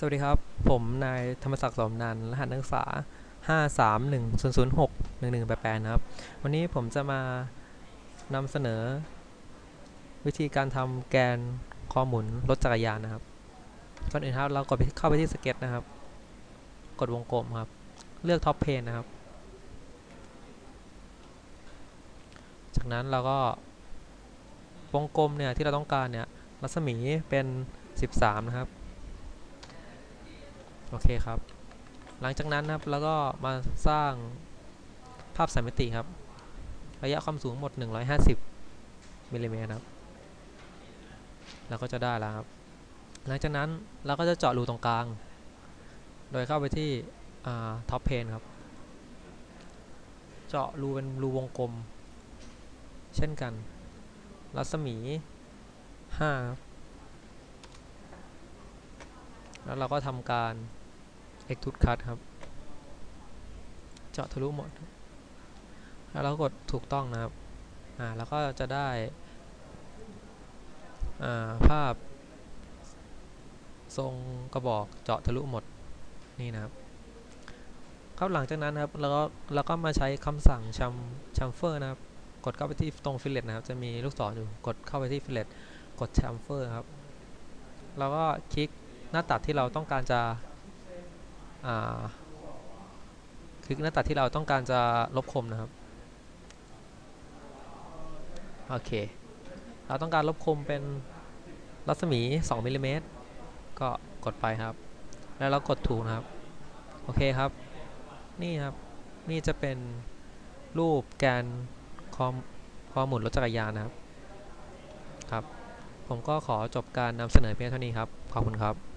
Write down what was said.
สวัสดีครับ ผมนายธรรมศักดิ์สมนันรหัสนักศึกษา 531006118นะครับ วันนี้ผมจะมานำเสนอ วิธีการทำแกนคอหมุนรถจักรยานนะครับ ก่อนอื่นครับเรากดไปเข้าไปที่สเก็ตนะครับ กดวงกลมครับ เลือกท็อปเพนนะครับ จากนั้นเราก็วงกลมเนี่ยที่เราต้องการเนี่ยรัศมีเป็น 13 นะครับ โอเคครับ หลังจากนั้นนะครับแล้วก็มาสร้างภาพสามมิติครับ ระยะความสูงหมด 150มิลลิเมตรครับแล้วก็จะได้แล้วครับ หลังจากนั้นเราก็จะเจาะรูตรงกลาง โดยเข้าไปที่ท็อปเพนครับ เจาะรูเป็นรูวงกลม เช่นกัน รัศมี5ครับแล้วเราก็ทำการ extrude cut ครับ เจาะทะลุหมด แล้วเรากดถูกต้องนะครับ อ่า แล้วก็จะได้ อ่า ภาพ ทรงกระบอกเจาะทะลุหมด นี่นะครับ ครับหลังจากนั้นครับเราก็เราก็มาใช้คำสั่งชัมชัมเฟอร์นะครับ กดเข้าไปที่ตรงฟิลเลตนะครับ จะมีลูกศรอยู่ กดเข้าไปที่ฟิลเลตกดชัมเฟอร์ครับ แล้วก็คลิกหน้าตัดที่เราต้องการจะ คลิกหน้าตัดที่เราต้องการจะลบคมนะครับ โอเค เราต้องการลบคมเป็นรัศมี 2มิลลิเมตรก็กดไปครับ แล้วเรากดถูกนะครับ โอเคครับ นี่ครับ นี่จะเป็นรูปแกนคอมคอหมุนรถจักรยานนะครับ ครับ ผมก็ขอจบการนำเสนอเพียงเท่านี้ครับ ขอบคุณครับ